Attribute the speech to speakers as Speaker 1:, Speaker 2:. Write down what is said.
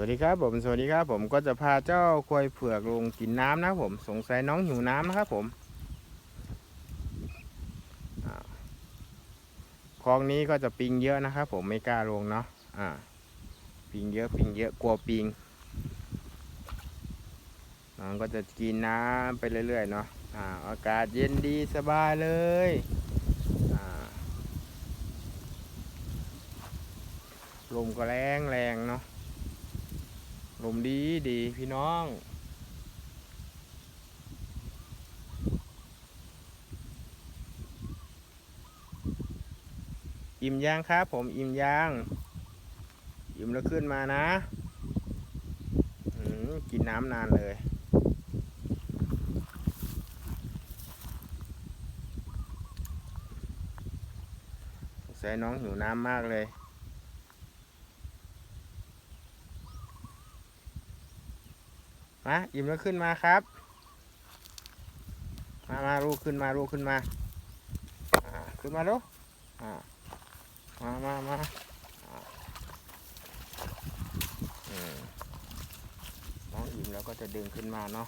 Speaker 1: วัสดีครับผมสวัสดีครับผมก็จะพาเจ้าควายเผือกลงกินน้ำนะผม สงสัยน้องหิวน้ำนะครับผมคลองนี้ก็จะปิงเยอะนะครับผมไม่กล้าลงเนาะอ่า ปิงเยอะปิงเยอะกลัวปิงน้องก็จะกินน้ำไปเรื่อยๆเนาะอ่าอากาศเย็นดีสบายเลยอ่าลมก็แรงแรงเนาะ ลมดีดีพี่น้องอิ่มย่างครับ ผมอิ่มย่าง อิ่มแล้วขึ้นมานะกินน้ำนานเลยสงสัยน้องหิวน้ำมากเลย มาอิ่มแล้วขึ้นมาครับ มามาลูกขึ้นมาลูกขึ้นมาขึ้นมาลูกมามามาน้องอิ่มแล้วก็จะดึงขึ้นมาเนาะ